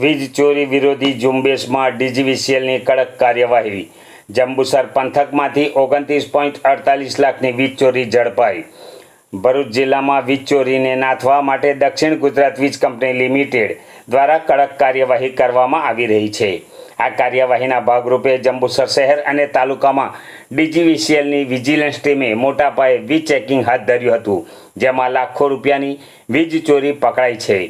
વીજ ચોરી વિરોધી ઝુંબેશમાં ડીજીવીસીએલની કડક કાર્યવાહી. જંબુસર પંથકમાંથી ઓગણત્રીસ પોઈન્ટ અડતાલીસ લાખની વીજ ચોરી ઝડપાઈ. ભરૂચ જિલ્લામાં વીજ ચોરીને નાથવા માટે દક્ષિણ ગુજરાત વીજ કંપની લિમિટેડ દ્વારા કડક કાર્યવાહી કરવામાં આવી રહી છે. આ કાર્યવાહીના ભાગરૂપે જંબુસર શહેર અને તાલુકામાં ડીજીવીસીએલની વિજિલન્સ ટીમે મોટા પાયે વીજ ચેકિંગ હાથ ધર્યું હતું, જેમાં લાખો રૂપિયાની વીજ ચોરી પકડાઈ છે.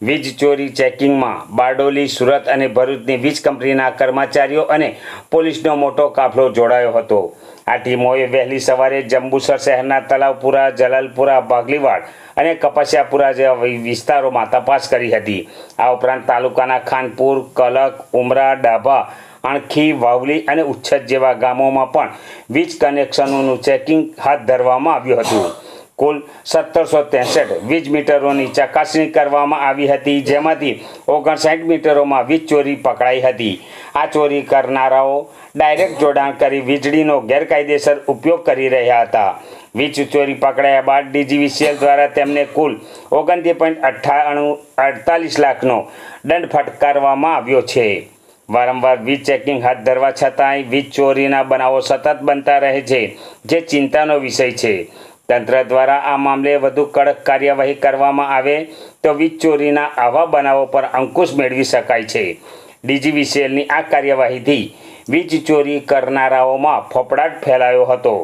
વીજ ચોરી ચેકિંગમાં બારડોલી, સુરત અને ભરૂચની વીજ કંપનીના કર્મચારીઓ અને પોલીસનો મોટો કાફલો જોડાયો હતો. આ ટીમોએ વહેલી સવારે જંબુસર શહેરના તલાવપુરા, જલાલપુરા ભાગલીવાડ અને કપાસિયાપુરા જેવા વિસ્તારોમાં તપાસ કરી હતી. આ ઉપરાંત તાલુકાના ખાનપુર, કલક, ઉમરા, ડાભા આણખી વાવલી અને ઉચ્છદ જેવા ગામોમાં પણ વીજ કનેક્શનોનું ચેકિંગ હાથ ધરવામાં આવ્યું હતું. કુલ સત્તરસો ત્રેસઠ વીજ મીટરોની ચકાસણી કરવામાં આવી હતી. જેમાંથી ઓગણસાઠ મીટરોમાં વીજ ચોરી પકડાઈ હતી. આ ચોરી કરનારાઓ ડાયરેક્ટ જોડાણ કરી વીજળીનો ગેરકાયદેસર ઉપયોગ કરી રહ્યા હતા. વીજ ચોરી પકડાયા બાદ ડીજીવીસીએલ દ્વારા તેમને કુલ ઓગણત્રીસ પોઈન્ટ અઠ્ઠાણું અડતાલીસ લાખનો દંડ ફટકારવામાં આવ્યો છે. વારંવાર વીજ ચેકિંગ હાથ ધરવા છતાંય વીજ ચોરીના બનાવો સતત બનતા રહે છે, જે ચિંતાનો વિષય છે. તંત્ર દ્વારા આ મામલે વધુ કડક કાર્યવાહી કરવામાં આવે તો વીજ ચોરીના આવા બનાવો પર અંકુશ મેળવી શકાય છે. ડીજીવીસીએલની આ કાર્યવાહીથી વીજ ચોરી કરનારાઓમાં ફફડાટ ફેલાયો હતો.